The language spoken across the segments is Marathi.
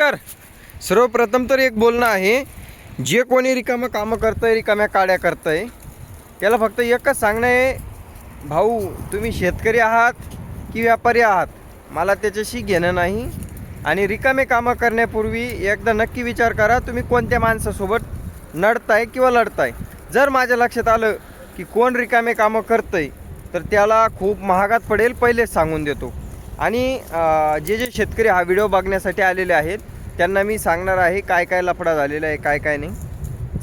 तर सर्वप्रथम तर एक बोलणं आहे जे कोणी रिकामं कामं करतंय रिकाम्या काड्या करतंय त्याला फक्त एकच सांगणं आहे भाऊ तुम्ही शेतकरी आहात की व्यापारी आहात? मला त्याच्याशी घेणं नाही आणि रिकामे कामं करण्यापूर्वी एकदा नक्की विचार करा तुम्ही कोणत्या माणसासोबत नडताय किंवा लढताय? जर माझ्या लक्षात आलं की कोण रिकामे कामं करतंय तर त्याला खूप महागात पडेल पहिलेच सांगून देतो. आणि जे जे शेतकरी हा व्हिडिओ बघण्यासाठी आलेले आहेत त्यांना मी सांगणार आहे काय काय लफडा झालेला आहे काय काय नाही.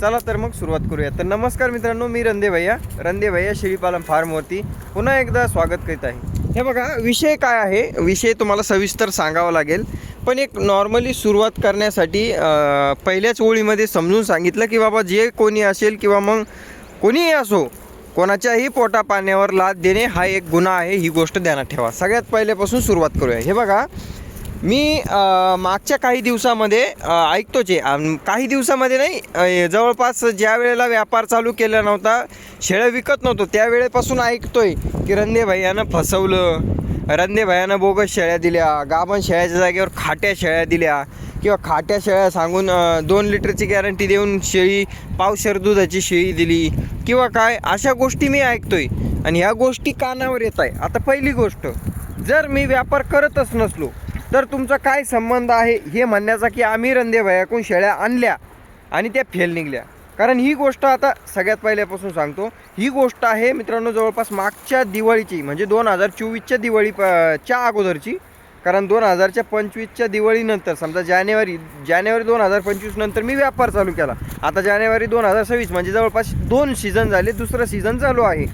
चला तर मग सुरुवात करूया. तर नमस्कार मित्रांनो मी रंदे भैया. रंदे भैया शेळीपालन फार्मवरती पुन्हा एकदा स्वागत करीत आहे. हे बघा विषय काय आहे? विषय तुम्हाला सविस्तर सांगावा लागेल. पण एक नॉर्मली सुरुवात करण्यासाठी पहिल्याच ओळीमध्ये समजून सांगितलं की बाबा जे कोणी असेल किंवा मग कोणीही असो कोणाच्याही पोटा पाण्यावर लाद देणे हा एक गुन्हा आहे ही गोष्ट ध्यानात ठेवा. सगळ्यात पहिल्यापासून सुरुवात करूया. हे बघा मी मागच्या काही दिवसामध्ये अ, ऐकतोच आहे काही दिवसामध्ये नाही जवळपास ज्या वेळेला व्यापार चालू केला नव्हता शेळ्या विकत नव्हतो त्यावेळेपासून ऐकतोय की रंदे भैयानं फसवलं रंदे भैयानं बोगस शेळ्या दिल्या गाभण शेळ्याच्या जागेवर खाट्या शेळ्या दिल्या किंवा खाट्या शेळ्या सांगून दोन लिटरची गॅरंटी देऊन शेळी पावशर दुधाची शेळी दिली किंवा काय अशा गोष्टी मी ऐकतोय. आणि ह्या गोष्टी कानावर येत आहे आता पहिली गोष्ट जर मी व्यापार करतच नसलो तर तुमचा काय संबंध आहे हे म्हणण्याचा की आम्ही रंदे भयाकून शेळ्या आणल्या आणि त्या फेल निघल्या. कारण ही गोष्ट आता सगळ्यात पहिल्यापासून सांगतो. ही गोष्ट आहे मित्रांनो जवळपास मागच्या दिवाळीची म्हणजे दोन हजार चोवीसच्या दिवाळी प- च्या अगोदरची. कारण दोन हजारच्या पंचवीसच्या दिवाळीनंतर समजा जानेवारी जानेवारी दोन हजार पंचवीसनंतर मी व्यापार चालू केला. आता जानेवारी दोन हजार सव्वीस म्हणजे जवळपास दोन सीझन झाले दुसरं सीझन चालू आहे.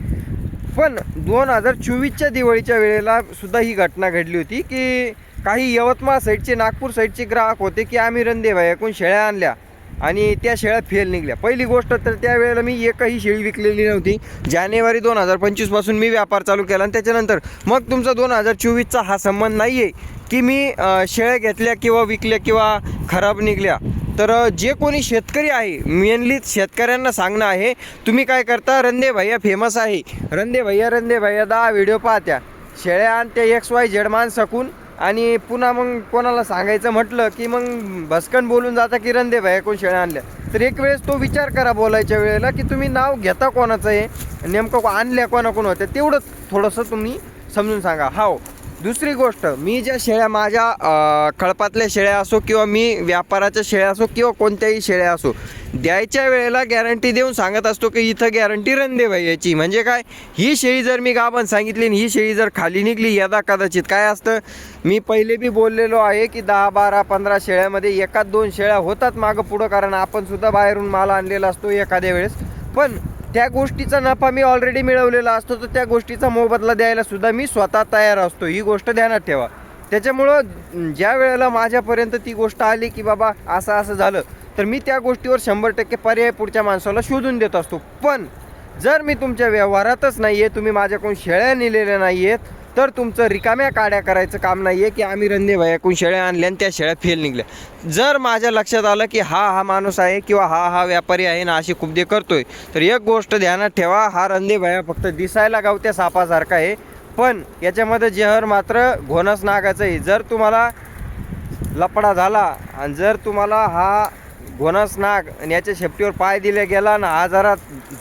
पण दोन हजार चोवीसच्या दिवाळीच्या वेळेला सुद्धा ही घटना घडली होती की काही यवतमाळ साईडचे नागपूर साईडचे ग्राहक होते की आम्ही रंदेवा एकूण शेळ्या आणल्या आणि त्या शेळ्या फेल निघल्या. पहिली गोष्ट तर त्यावेळेला मी एकही शेळी विकलेली नव्हती. जानेवारी दोन हजार पंचवीसपासून मी व्यापार चालू केला आणि त्याच्यानंतर मग तुमचा दोन हजार चोवीसचा हा संबंध नाही आहे की मी शेळ्या घेतल्या किंवा विकल्या किंवा खराब निघल्या. तर जे कोणी शेतकरी आहे मेनली शेतकऱ्यांना सांगणं आहे तुम्ही काय करता? रंदे भैया फेमस आहे. रंदे भैया रंदे भैया दहा व्हिडिओ पाहत्या. शेळ्या आणि त्या एक्स वाय झेड मान सकून आणि पुन्हा मग कोणाला सांगायचं म्हटलं की मग भस्कन बोलून जाता की रणदेव आहे कोण शेळ्या आणल्या? तर एक वेळेस तो विचार करा बोलायच्या वेळेला की तुम्ही नाव घेता कोणाचं आहे नेमकं आणल्या कोणाकोण होत्या? तेवढंच थोडंसं तुम्ही समजून सांगा. हो दुसरी गोष्ट मी ज्या शेळ्या माझ्या खळपातल्या कळपातल्या शेळ्या असो किंवा मी व्यापाराच्या शेळ्या असो किंवा कोणत्याही शेळ्या असो द्यायच्या वेळेला गॅरंटी देऊन सांगत असतो की इथं गॅरंटी रंदे याची. म्हणजे काय? ही शेळी जर मी गाभण सांगितली आणि ही शेळी जर खाली निघली यदा कदाचित काय असतं? मी पहिले बी बोललेलो आहे की दहा बारा पंधरा शेळ्यामध्ये एकाच दोन शेळ्या होतात मागं पुढं कारण आपण सुद्धा बाहेरून माल आणलेला असतो एखाद्या वेळेस. पण त्या गोष्टीचा नफा मी ऑलरेडी मिळवलेला असतो तर त्या गोष्टीचा मोबदला द्यायला सुद्धा मी स्वतः तयार असतो. ही गोष्ट ध्यानात ठेवा. त्याच्यामुळं ज्या वेळेला माझ्यापर्यंत ती गोष्ट आली की बाबा असं असं झालं तर मी त्या गोष्टीवर शंभर टक्के पर्याय पुढच्या माणसाला शोधून देत असतो. पण जर मी तुमच्या व्यवहारातच नाही आहे तुम्ही माझ्याकडून शेळ्या नेलेल्या नाही आहेत तर तुमचं रिकाम्या काड्या करायचं काम नाही आहे की आम्ही रंदे भयाकडून शेळ्या आणल्या आणि त्या शेळ्या फेल निघल्या. जर माझ्या लक्षात आलं की हा हा माणूस आहे किंवा हा हा व्यापारी आहे ना अशी करतो करतोय तर एक गोष्ट ध्यानात ठेवा हा रंदे भया फक्त दिसायला गावत्या सापासारखा आहे. पण याच्यामध्ये जहर मात्र घोणस नागाचं आहे. जर तुम्हाला लपडा झाला आणि जर तुम्हाला हा घोणस नाग आणि याच्या शेपटीवर पाय दिला गेला ना हा जरा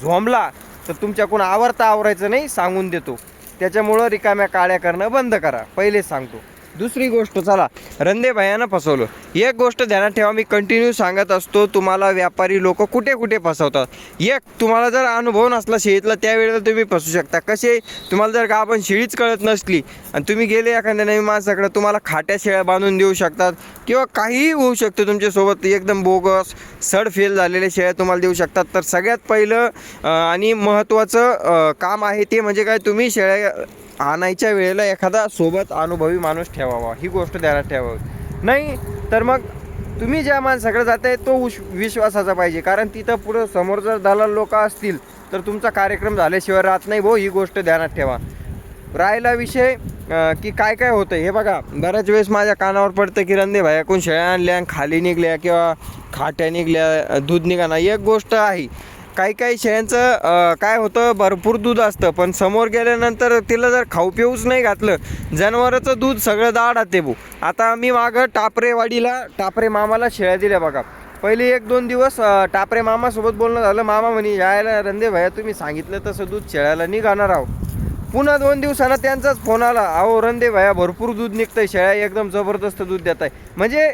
झोंबला तर तुमच्याकडून आवरता आवरायचं नाही सांगून देतो. त्याच्यामुळं रिकाम्या काळ्या करणं बंद करा. पहिलेच सांगतो. दुसरी गोष्ट चला रंदे भयानं फसवलं. एक गोष्ट ध्यानात ठेवा मी कंटिन्यू सांगत असतो तुम्हाला व्यापारी लोक कुठे कुठे फसवतात? एक तुम्हाला जर अनुभव नसला शेळीतला त्यावेळेला तुम्ही फसू शकता. कसे? तुम्हाला जर का आपण शेळीच कळत नसली आणि तुम्ही गेले एखाद्या नवीन माणसाकडे तुम्हाला खाट्या शेळ्या बांधून देऊ शकतात किंवा काहीही होऊ शकतं तुमच्यासोबत एकदम बोगस सड फेल झालेल्या शेळ्या तुम्हाला देऊ शकतात. तर सगळ्यात पहिलं आणि महत्त्वाचं काम आहे ते म्हणजे काय? तुम्ही शेळ्या आणायच्या वेळेला एखादा सोबत अनुभवी माणूस ठेवावा. ही गोष्ट ध्यानात ठेवावी. नाही तर मग तुम्ही ज्या माणसाकडे जाताय तो उश विश्वासाचा पाहिजे. कारण तिथं पुढं समोर जर दलाल लोक असतील तर तुमचा कार्यक्रम झाल्याशिवाय राहत नाही भाऊ. ही गोष्ट ध्यानात ठेवा. राहिला विषय की काय काय होतं हे बघा बऱ्याच वेळेस माझ्या कानावर पडतं की रंदे भाई कोण शेळ्या आणल्या आणि खाली निघल्या किंवा खाट्या निघल्या दूध निघाना एक गोष्ट आहे. काही काही शेळ्यांचं काय होतं भरपूर दूध असतं पण समोर गेल्यानंतर तिला जर खाऊ पिऊच नाही घातलं जनावराचं दूध सगळं दाडात भाऊ. आता मी मागं टापरेवाडीला टापरे मामाला शेळ्या दिल्या बघा. पहिले एक दोन दिवस टापरे मामासोबत बोलणं झालं. मामा म्हणे यायला रंदे भैया तुम्ही सांगितलं तसं दूध शेळ्याला निघाणार आहो. पुन्हा दोन दिवसानं त्यांचाच फोन आला अहो रंदे भैया भरपूर दूध निघतंय शेळ्या एकदम जबरदस्त दूध देत आहे म्हणजे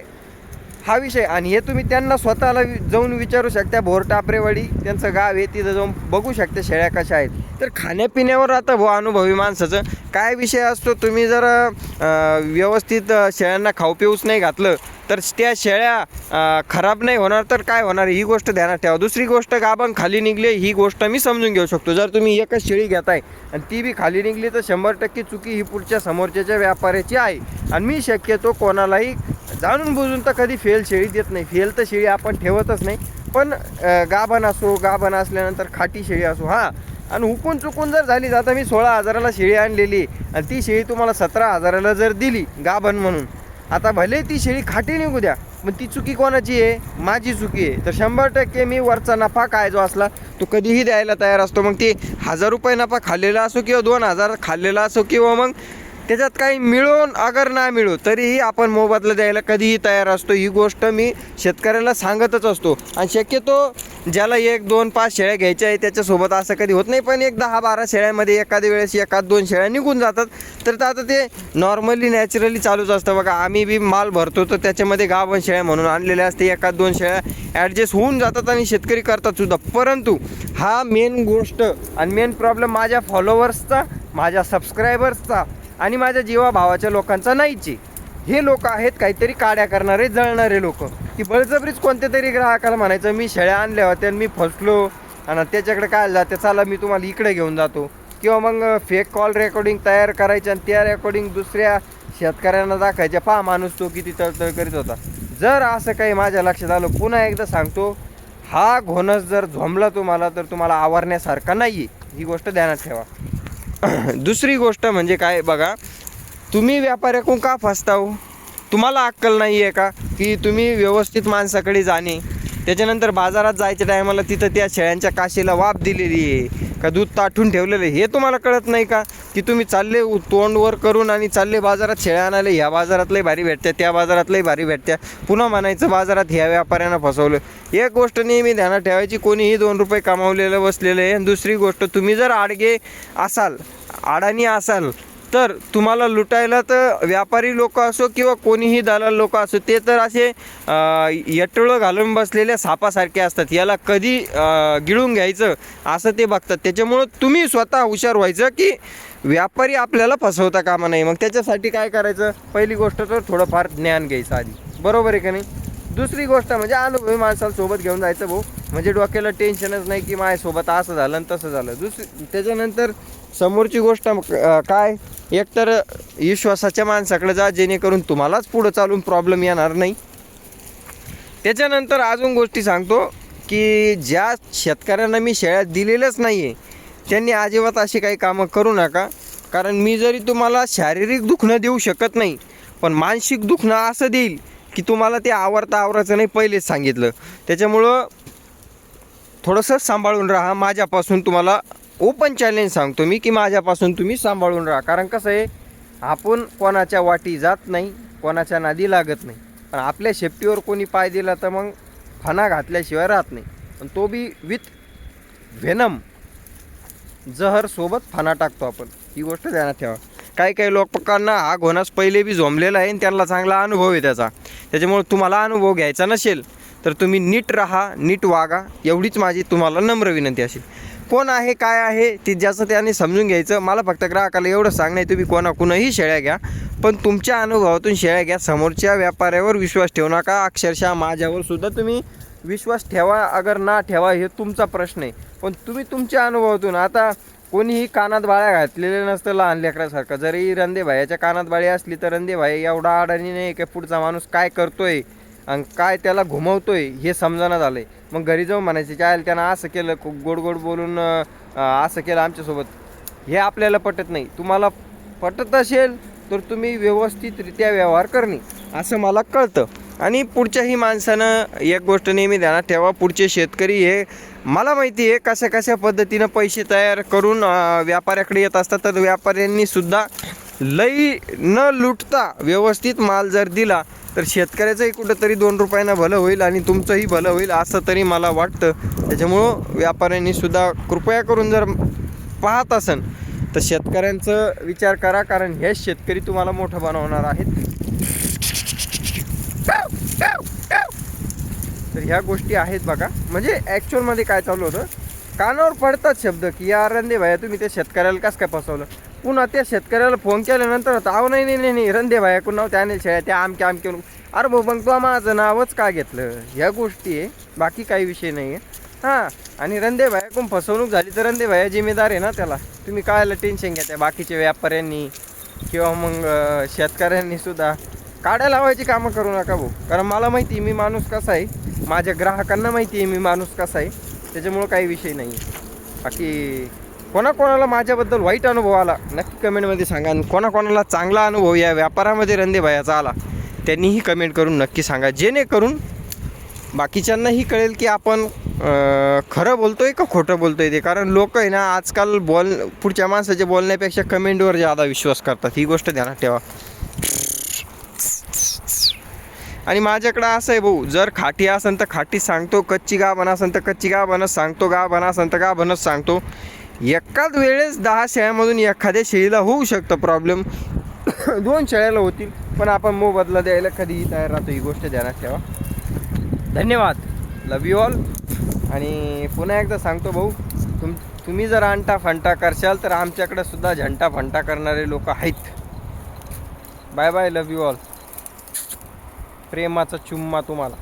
हा विषय आणि हे तुम्ही त्यांना स्वतःला जाऊन विचारू शकता. भोर टापरेवाडी त्यांचं गाव आहे तिथं जाऊन बघू शकता शेळ्या कशा आहेत. तर खाण्यापिण्यावर आता भाऊ अनुभवी माणसाचं काय विषय असतो? तुम्ही जर व्यवस्थित शेळ्यांना खाऊ पिऊच नाही घातलं तर त्या शेळ्या खराब नाही होणार तर काय होणार? ही गोष्ट ध्यानात ठेवा. दुसरी गोष्ट गाभण खाली निघले ही गोष्ट मी समजून घेऊ शकतो. जर तुम्ही एकच शेळी घेताय आणि ती बी खाली निघली तर शंभर टक्के चुकी ही पुढच्या समोरच्याच्या व्यापाऱ्याची आहे. आणि मी शक्यतो कोणालाही जाणून बुजून तर कधी फेल शेळी देत नाही. फेल तर शेळी आपण ठेवतच नाही. पण गाभण असो गाभण असल्यानंतर खाटी शेळी असो हां. आणि हुकून चुकून जर झाली जाता मी सोळा हजाराला शेळी आणलेली आणि ती शेळी तुम्हाला सतरा हजाराला जर दिली गाभण म्हणून. आता भले ती शेळी खाटी निघू द्या पण ती चुकी कोणाची आहे? माझी चुकी आहे. तर शंभर टक्के मी वरचा नफा काय जो असला तो कधीही द्यायला तयार असतो. मग ते हजार रुपये नफा खाल्लेला असो किंवा दोन हजार खाल्लेला असो किंवा मग त्याच्यात काही मिळून अगर ना मिळू तरीही आपण मोबदला द्यायला कधीही तयार असतो. ही गोष्ट मी शेतकऱ्याला सांगतच असतो. आणि शक्यतो ज्याला एक दोन पाच शेळ्या घ्यायच्या आहे त्याच्यासोबत असं कधी होत नाही. पण एक दहा बारा शेळ्यामध्ये एखाद्या वेळेस एखाद दोन शेळ्या निघून जातात. तर तर आता ते नॉर्मली नॅचरली चालूच असतं. बघा आम्ही बी माल भरतो तर त्याच्यामध्ये गावन शेळ्या म्हणून आणलेल्या असते. एखाद दोन शेळ्या ॲडजस्ट होऊन जातात आणि शेतकरी करतात सुद्धा. परंतु हा मेन गोष्ट आणि मेन प्रॉब्लेम माझ्या फॉलोअर्सचा माझ्या सबस्क्रायबर्सचा आणि माझ्या जीवाभावाच्या लोकांचा नाहीची. हे लोक आहेत काहीतरी काड्या करणारे जळणारे लोक. की बळजबरीच कोणत्या तरी ग्राहकाला म्हणायचं मी शेळ्या आणल्या होत्या आणि मी फसलो आणि त्याच्याकडे काय जाते चला मी तुम्हाला इकडे घेऊन जातो. किंवा मग फेक कॉल रेकॉर्डिंग तयार करायची आणि त्या रेकॉर्डिंग दुसऱ्या शेतकऱ्यांना दाखवायच्या. पहा माणूस तो किती तळतळ करीत होता. जर असं काही माझ्या लक्षात आलं पुन्हा एकदा सांगतो हा घोणस जर झोंबला तुम्हाला तर तुम्हाला आवरण्यासारखा नाही आहे ही गोष्ट ध्यानात ठेवा. दुसरी गोष्ट म्हणजे काय बघा तुम्ही व्यापाऱ्याकडून का फसताव? तुम्हाला अक्कल नाही आहे का की तुम्ही व्यवस्थित माणसाकडे जाणे? त्याच्यानंतर बाजारात जायच्या टायमाला तिथं त्या शेळ्यांच्या काशीला वाफ दिलेली आहे. का दूध ताठून ठेवलेलं आहे? हे तुम्हाला कळत नाही का? की तुम्ही चालले उ- तोंड वर करून आणि चालले बाजारात शेळ्या आणायला ह्या बाजारातलंही भारी भेटत्या त्या बाजारातलंही भारी भेटत्या. पुन्हा म्हणायचं बाजारात ह्या व्यापाऱ्यांना फसवलं. एक गोष्ट नेहमी ध्यानात ठेवायची कोणीही दोन रुपये कमावलेलं बसलेलं आहे. दुसरी गोष्ट तुम्ही जर आडगे असाल अडाणी असाल तर तुम्हाला लुटायला तर व्यापारी लोक असो किंवा कोणीही दलाल लोक असो ते तर असे यटळं घालून बसलेल्या सापासारखे असतात. याला कधी गिळून घ्यायचं असं ते बघतात. त्याच्यामुळं तुम्ही स्वतः हुशार व्हायचं की व्यापारी आपल्याला फसवता कामा नाही मग त्याच्यासाठी काय करायचं? पहिली गोष्ट तर थोडंफार ज्ञान घ्यायचं आधी. बरोबर आहे का नाही? दुसरी गोष्ट म्हणजे अनुभवी माणसाला सोबत घेऊन जायचं भाऊ. म्हणजे डोक्याला टेन्शनच नाही की माझ्यासोबत असं झालं आणि तसं झालं. दुसरी त्याच्यानंतर समोरची गोष्ट काय? एकतर विश्वासाच्या माणसाकडे जा जेणेकरून तुम्हालाच पुढं चालून प्रॉब्लेम येणार नाही. त्याच्यानंतर अजून गोष्टी सांगतो की ज्या शेतकऱ्यांना मी शेळ्या दिलेलंच नाही आहे त्यांनी अजिबात अशी काही कामं करू नका. कारण मी जरी तुम्हाला शारीरिक दुखणं देऊ शकत नाही पण मानसिक दुखणं असं देईल की तुम्हाला ते आवडता आवरायचं नाही पहिलेच सांगितलं. त्याच्यामुळं थोडंसं सांभाळून राहा. माझ्यापासून तुम्हाला ओपन चॅलेंज सांगतो मी की माझ्यापासून तुम्ही सांभाळून राहा. कारण कसं आहे आपण कोणाच्या वाटी जात नाही कोणाच्या नादी लागत नाही. पण आपल्या शेपटीवर कोणी पाय दिला तर मग फणा घातल्याशिवाय राहत नाही. पण तो बी विथ व्हेनम जहर सोबत फणा टाकतो आपण. ही गोष्ट ध्यानात ठेवा. काही काही लोकांना हा घोणास पहिले बी झोंबलेला आहे आणि त्यांना चांगला अनुभव आहे त्याचा. त्याच्यामुळे तुम्हाला अनुभव घ्यायचा नसेल तर तुम्ही नीट राहा नीट वागा. एवढीच माझी तुम्हाला नम्र विनंती असेल. कोण आहे काय आहे ते ज्याचं त्याने समजून घ्यायचं मला फक्त ग्राहकाला एवढं सांगणं आहे तुम्ही कोणाकुणही शेळ्या घ्या. पण तुमच्या अनुभवातून शेळ्या घ्या समोरच्या व्यापाऱ्यावर विश्वास ठेवू नका. अक्षरशः माझ्यावर सुद्धा तुम्ही विश्वास ठेवा अगर ना ठेवा हे तुमचा प्रश्न आहे. पण तुम्ही तुमच्या अनुभवातून आता कोणीही कानात बाळ्या घातलेले नसतं लहान लेकरासारखं. जरी रंदे भायाच्या कानात बाळी असली तर रंदे भाई एवढा अडाणी नाही की पुढचा माणूस काय करतोय आणि काय त्याला घुमवतोय हे समजायला झालंय. मग घरी जाऊन म्हणायचे काय त्यानं असं केलं गोड गोड बोलून असं केलं आमच्यासोबत. हे आपल्याला पटत नाही. तुम्हाला पटत असेल तर तुम्ही व्यवस्थितरित्या व्यवहार करणे. असं मला कळतं. आणि पुढच्याही माणसानं एक गोष्ट नेहमी ध्यानात ठेवा पुढचे शेतकरी हे मला माहिती आहे कशा कशा पद्धतीनं पैसे तयार करून व्यापाऱ्याकडे येत असतात. तर व्यापाऱ्यांनी सुद्धा लई न लुटता व्यवस्थित माल जर दिला तर शेतकऱ्याचंही कुठंतरी दोन रुपयानं भलं होईल आणि तुमचंही भलं होईल असं तरी मला वाटतं. त्याच्यामुळं व्यापाऱ्यांनी सुद्धा कृपया करून जर पाहत असन तर शेतकऱ्यांचं विचार करा. कारण हेच शेतकरी तुम्हाला मोठं बनवणार आहेत. तर ह्या गोष्टी आहेत बघा. म्हणजे ॲक्च्युअलमध्ये काय चालू होतं? कानावर पडतात शब्द की या रंदे भाया तुम्ही त्या शेतकऱ्याला कसं काय फसवलं? पुन्हा त्या शेतकऱ्याला फोन केल्यानंतर होतं अहो नाही नाही नाही नाही रंदे भाया कोण नाव त्याने शेळ्या त्या आमके आमके अरे भाऊ मग तू माझं नावच का घेतलं? ह्या गोष्टी आहे. बाकी काही विषय नाही आहे हां आणि रंदे भाया कोण फसवणूक झाली तर रंदे भाया जिम्मेदार आहे ना त्याला. तुम्ही कायला टेन्शन घ्या त्या बाकीच्या व्यापाऱ्यांनी किंवा मग शेतकऱ्यांनी सुद्धा. काड्या लावायची कामं करू नका भाऊ. कारण मला माहिती आहे मी माणूस कसा आहे? माझ्या ग्राहकांना माहिती आहे मी माणूस कसा आहे त्याच्यामुळं काही विषय नाही आहे. बाकी कोणाकोणाला माझ्याबद्दल वाईट अनुभव आला नक्की कमेंटमध्ये सांगा. आणि कोणाकोणाला चांगला अनुभव या व्यापारामध्ये रंदेभायाचा आला त्यांनीही कमेंट करून नक्की सांगा. जेणेकरून बाकीच्यांनाही कळेल की आपण खरं बोलतो आहे का खोटं बोलतो आहे ते. कारण लोक आहे ना आजकाल बोल पुढच्या माणसाचे बोलण्यापेक्षा कमेंटवर ज्यादा विश्वास करतात. ही गोष्ट ध्यानात ठेवा. आणि माझ्याकडं असं आहे भाऊ जर खाटी असेल तर खाटी सांगतो कच्ची गाभण असेल तर कच्ची गा बनत सांगतो गाभण असेल तर गा बनस सांगतो. एकाच वेळेस दहा शेळ्यामधून एखाद्या शेळीला होऊ शकतं प्रॉब्लेम दोन शेळ्याला होतील पण आपण मोबदला द्यायला कधीही तयार राहतो ही गोष्ट ध्यानात ठेवा. धन्यवाद. लव यू ऑल आणि पुन्हा एकदा सांगतो भाऊ तुम तुम्ही जर अंटा फंटा करशाल तर आमच्याकडे सुद्धा झंटा फंटा करणारे लोक आहेत. Bye bye love you all प्रेमाचा चुम्मा तुम्हाला.